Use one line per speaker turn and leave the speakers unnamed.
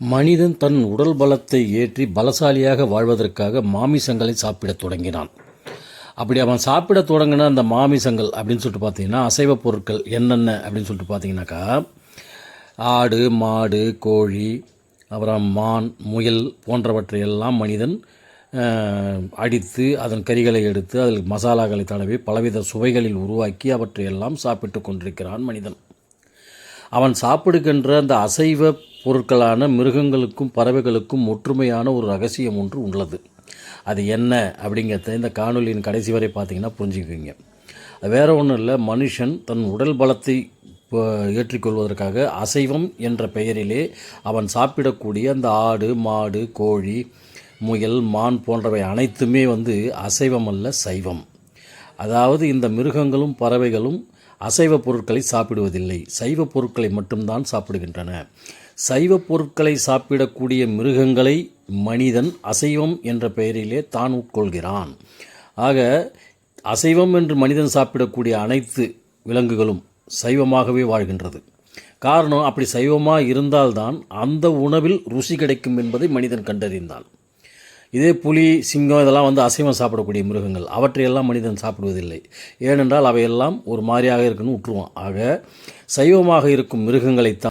மனிதன் தன் உடல் பலத்தை ஏற்றி பலசாலியாக வாழ்வதற்காக மாமிசங்களை சாப்பிடத் தொடங்கினான். அப்படி அவன் சாப்பிடத் தொடங்கின அந்த மாமிசங்கள் அப்படின்னு சொல்லிட்டு பார்த்தீங்கன்னா அசைவ பொருட்கள் என்னென்ன அப்படின்னு சொல்லிட்டு பார்த்தீங்கன்னாக்கா ஆடு மாடு கோழி அப்புறம் மான் முயல் போன்றவற்றை எல்லாம் மனிதன் அடித்து அதன் கறிகளை எடுத்து அதில் மசாலாக்களை தடவி பலவித சுவைகளில் உருவாக்கி அவற்றையெல்லாம் சாப்பிட்டு கொண்டிருக்கிறான் மனிதன். அவன் சாப்பிடுகின்ற அந்த அசைவ பொருட்களான மிருகங்களுக்கும் பறவைகளுக்கும் ஒற்றுமையான ஒரு ரகசியம் ஒன்று உள்ளது. அது என்ன அப்படிங்கிறத இந்த காணொலியின் கடைசி வரை பார்த்தீங்கன்னா புரிஞ்சுக்குவீங்க. வேற ஒன்றும் இல்லை மனுஷன் தன் உடல் பலத்தை இப்போ, ஏற்றிக்கொள்வதற்காக அசைவம் என்ற பெயரிலே அவன் சாப்பிடக்கூடிய அந்த ஆடு மாடு கோழி முயல் மான் போன்றவை அனைத்துமே வந்து அசைவம் அல்ல சைவம். அதாவது இந்த மிருகங்களும் பறவைகளும் அசைவ பொருட்களை சாப்பிடுவதில்லை. சைவ பொருட்களை மட்டும்தான் சாப்பிடுகின்றன. சைவ பொருட்களை சாப்பிடக்கூடிய மிருகங்களை மனிதன் அசைவம் என்ற பெயரிலே தான் உட்கொள்கிறான். ஆக அசைவம் என்று மனிதன் சாப்பிடக்கூடிய அனைத்து விலங்குகளும் சைவமாகவே வாழ்கின்றது. காரணம் அப்படி சைவமாக இருந்தால்தான் அந்த உணவில் ருசி கிடைக்கும் என்பதை மனிதன் கண்டறிந்தான். இதே புலி சிங்கம் இதெல்லாம் வந்து அசைவம் சாப்பிடக்கூடிய மிருகங்கள். அவற்றையெல்லாம் மனிதன் சாப்பிடுவதில்லை. ஏனென்றால் அவையெல்லாம் ஒரு மாதிரியாக இருக்குன்னு விட்டுருவான் ஆக சைவமாக இருக்கும் மிருகங்களைத்தான்